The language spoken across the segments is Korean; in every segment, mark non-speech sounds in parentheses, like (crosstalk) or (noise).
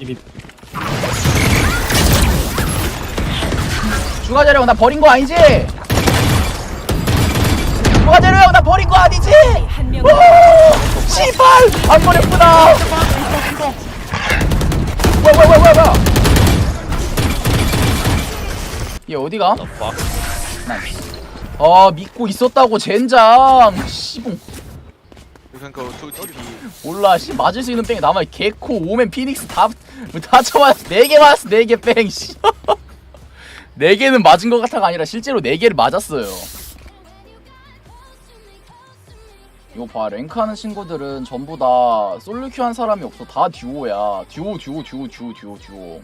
이미 중화 자료 나 버린 거 아니지? 중화 자료 나 버린 거 아니지? 오! 씨발! 안 버렸구나! 뭐야 뭐야 뭐야 뭐야 뭐야 얘 어디가? 아 믿고 있었다고 젠장 씨봉 You can go to TP. 몰라 씨. 맞을 수 있는 뺑이 남아 개코 오멘 피닉스 다다 쳐맞 네개 맞았어 네개뺑씨. (laughs) 네 개는 맞은 것 같아가 아니라 실제로 네 개를 맞았어요. 이거 봐 랭크하는 친구들은 전부 다 솔루큐 한 사람이 없어. 다 듀오야. 듀오 듀오 듀오 듀오 듀오 듀오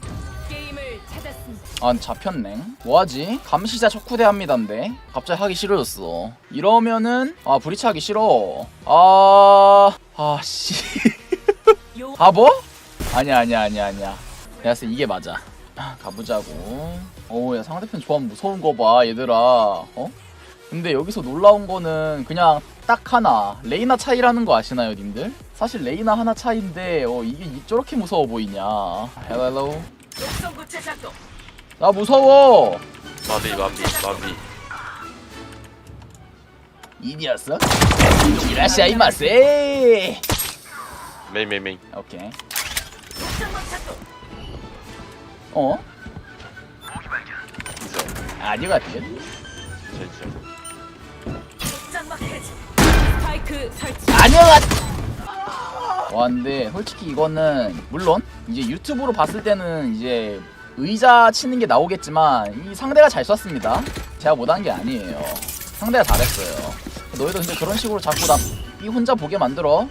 아 잡혔네. 뭐하지? 감시자 척후대 합니다인데. 갑자기 하기 싫어졌어. 이러면은 아 브리치 하기 싫어. 아... 아씨. 요 바보? 아니야 아니야 아니야 아니야. 내가 봤을 때 이게 맞아. 아, (laughs) 가보자고. 어야 상대편 조합 무서운 거 봐 얘들아. 어? 근데 여기서 놀라운 거는 그냥 딱 하나. 레이나 차이라는 거 아시나요 님들? 사실 레이나 하나 차이인데 어 이게 이- 저렇게 무서워 보이냐. 헬로. 나 무서워 마비 마비 마비. 이디였어? 이라시아 이 마세 메인 메인 메인. 오케이 어? 아니 같아 진짜. 스파이크 설치. 안녕하 와 근데 솔직히 이거는 물론 이제 유튜브로 봤을 때는 이제 의자 치는 게 나오겠지만 이 상대가 잘 쐈습니다. 제가 못한 게 아니에요. 상대가 잘했어요. 너희도 근데 그런 식으로 자꾸 나 이 혼자 보게 만들어.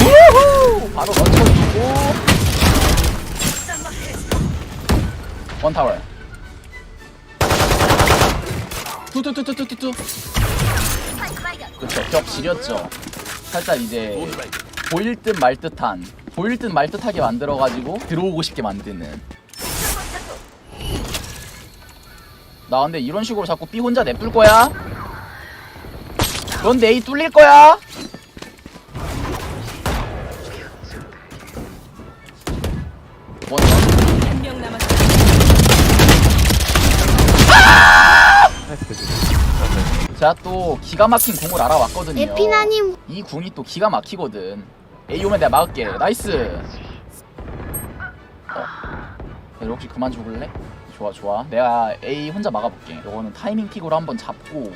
우후! 바로 런처주고. 원타월. 투투투투투투 그쵸 벽 지렸죠 살짝 이제 보일 듯 말 듯한 보일 듯 말 듯하게 만들어가지고 들어오고 싶게 만드는 나 근데 이런 식으로 자꾸 B 혼자 냅둘 거야? 넌 A 뚫릴 거야? 제가 또 기가 막힌 공을 알아왔거든요. 에피나님 이 궁이 또 기가 막히거든. A 오면 내가 막을게. 나이스. 어. 혹시 그만 죽을래? 좋아 좋아. 내가 A 혼자 막아볼게. 이거는 타이밍 픽으로 한번 잡고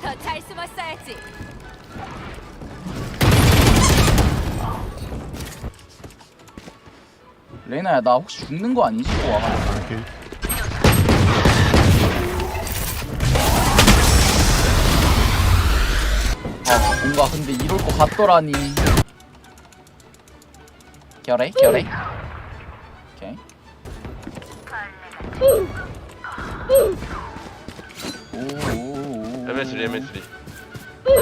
더 잘 숨었어야지. 레이나야 나 혹시 죽는 거 아니지? 또 와가지고. 아 뭔가 근데 이럴 것 같더라니. 결해 결해. 오케이. 오오오. MS3 MS3.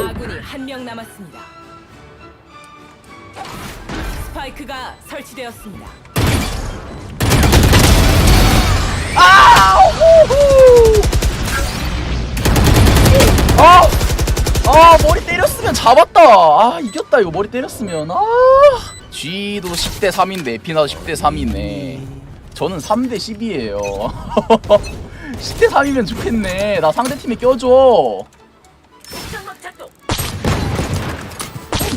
아군이 한 명 남았습니다. 스파이크가 설치되었습니다. 잡았다. 아, 이겼다. 이거 머리 때렸으면. 아! G도 10대 3인데 에피나도 10대 3이네. 저는 3대 10이에요. 10대 (laughs) 3이면 좋겠네. 나 상대팀에 껴줘. 작동.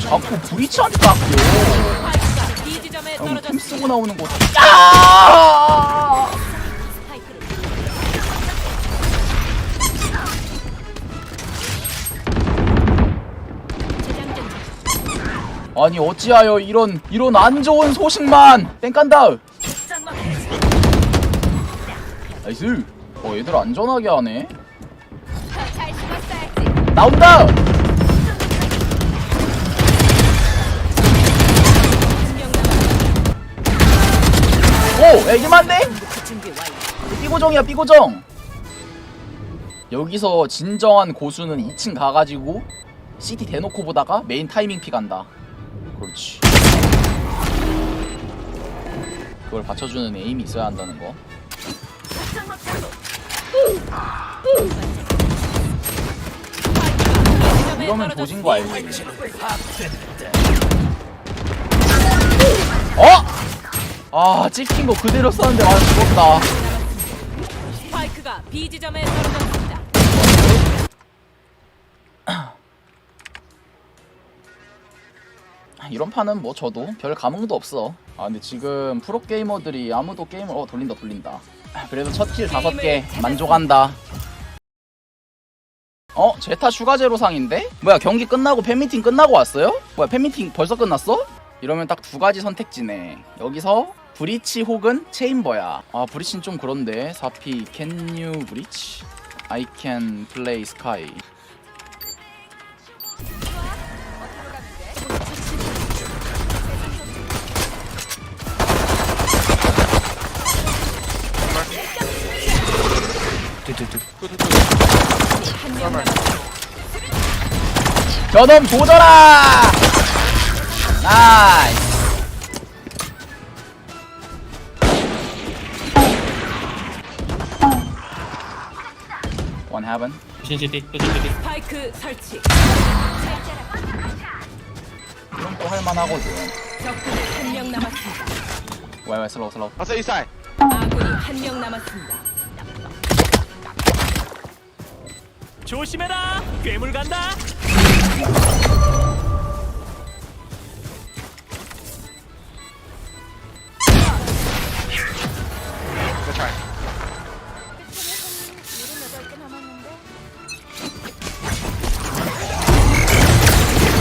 자꾸 브리치한테 깎여. 형, 팀. 쓰고 나오는 거. 야! 아니 어찌하여 이런 이런 안 좋은 소식만 해제. 나이스. 어 얘들 안전하게 하네. 나온다. 오, 준비 완료. 삐고정이야 삐고정. 여기서 진정한 고수는 2층 가가지고 CT 대놓고 보다가 메인 타이밍 피 간다. 그렇지. 그걸 받쳐주는 에임이 있어야 한다는 거. 이러면 조진 거 알지? 어? 아 찍힌 거 그대로 썼는데 완전 죽었다 스파이크가 B 지점에 떨어졌습니다. 이런 판은 뭐 저도 별 감흥도 없어 아 근데 지금 프로게이머들이 아무도 게임을 어 돌린다 돌린다 그래도 첫 킬 다섯 개 만족한다 어? 제타 추가 제로상인데? 뭐야 경기 끝나고 팬미팅 끝나고 왔어요? 뭐야 팬미팅 벌써 끝났어? 이러면 딱 두 가지 선택지네 여기서 브리치 혹은 체인버야 아 브리치는 좀 그런데 4P Can you 브리치? I can play sky 저놈 조져라! 나이스! 원 헤븐 신시티 신시티 스파이크 설치. 이건 또 할만하거든 적군이 한 명 남았습니다. 왜 왜 슬로우 슬로우 it inside. 아군이 한 명 남았습니다. 조심해라 괴물 간다.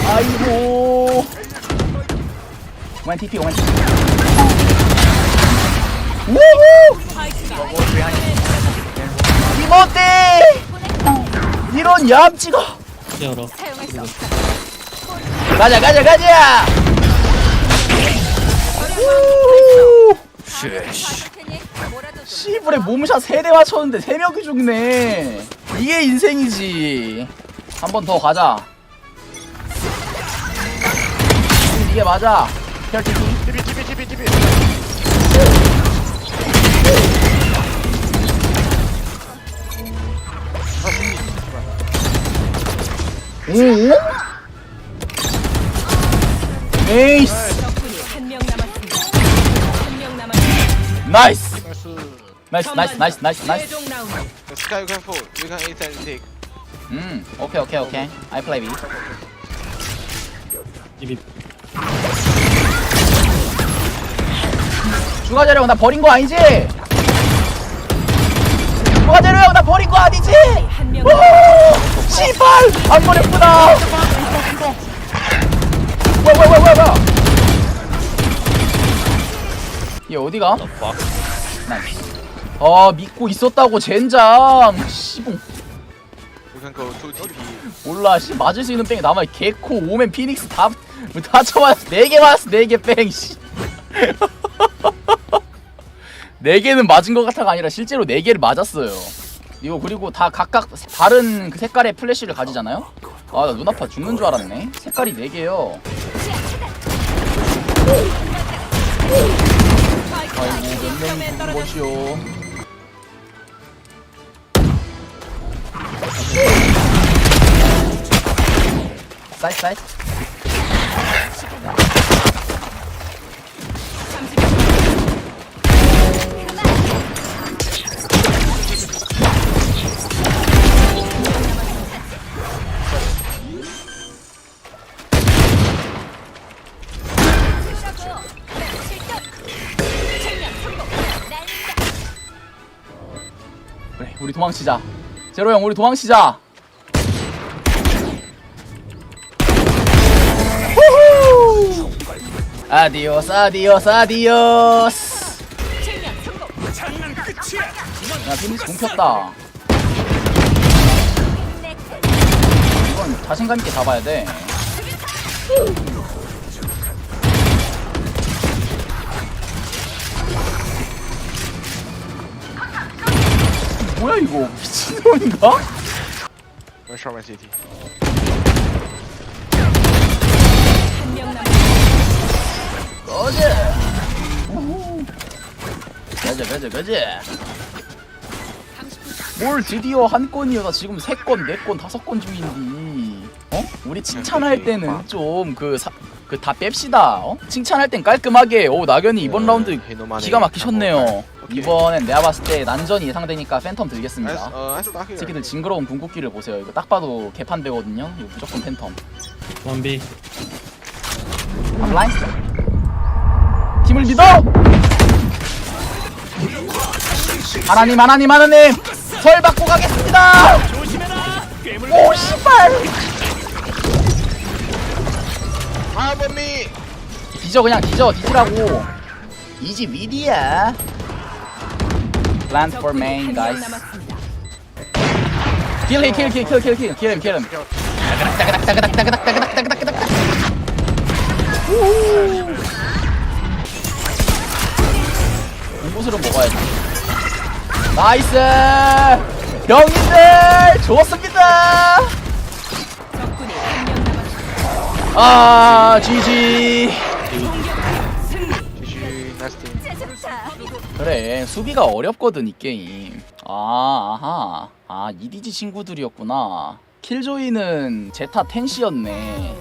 아이고. 웬 TP 웬 TP 우후! 이모떼 이런 얌찌가 세어러 가자 가자 가자! 우후 시불에 몸샷 3대 맞췄는데 3명이 죽네. 이게 인생이지. 한 번 더 가자. 이게 맞아. TP. 오? 에이스 적군이 한 명 남았습니다. 한 명 남았습니다. 나이스 나이스 나이스 나이스 나이스 나이스 최종 라운드. The sky you can fall. You can inside and take. 음 오케이 오케이 오케이 I play B 이미 추가 재료 형나 버린 거 아니지? 추가 재료 형나 버린 거 아니지? 한명 오! 씨발! 안 버렸구나! 뭐야 뭐야 뭐야 뭐야 얘 어디가? 아 믿고 있었다고 젠장! 씨봉. TP. 몰라 씨. 맞을 수 있는 뺑이 남아 개코 오멘 피닉스 다 다 쳐맞았어. 네개 맞았어 네개뺑씨. (laughs) 네 개는 맞은 것 같아가 아니라 실제로 네 개를 맞았어요 이거 그리고 다 각각 다른 그 색깔의 플래시를 가지잖아요? 아 나 눈 아파 죽는 줄 알았네. 색깔이 네 개요. 스파이크가 아이고 B 몇 명이 죽은. 것이오? 사이트 그래 우리 도망치자. 제로 형 우리 도망치자. 후후! 아디오스 아디오스 아디오스. 야. 피니시 공 폈다. 이건 자신감 있게 잡아야 돼 뭐야 이거 미친놈인가? One shot, one city. 한명 남았습니다. 가자. 가자 가자 뭘 드디어 한 건이요 나 지금 세 건, 네 건, 다섯 건 중인데 어? 우리 칭찬할 때는 좀 그 그 다 뺍시다 어? 칭찬할 땐 깔끔하게 오 낙연이 이번 라운드 기가 막히셨네요 이번엔 내가 봤을 때 난전이 예상되니까 팬텀 들겠습니다. 어, here. 새끼들 징그러운 궁극기를 보세요. 이거 딱 봐도 개판 되거든요. 이거 무조건 팬텀. 원비. 앞라인 팀을 믿어! 하나님 하나님 하나님! 설 받고 가겠습니다! 오 씨발! Help me! 뒤져 그냥 뒤져. 뒤지라고. 이지 미디야 Land for main guys. kill him kill kill kill kill kill kill him kill him. 공구슬은 먹어야지. 나이스! 명 남았습니다. 아 GG 그래. 수비가 어렵거든 이 게임. 아 아하. 아 EDG 친구들이었구나. 킬조이는 제타 텐시였네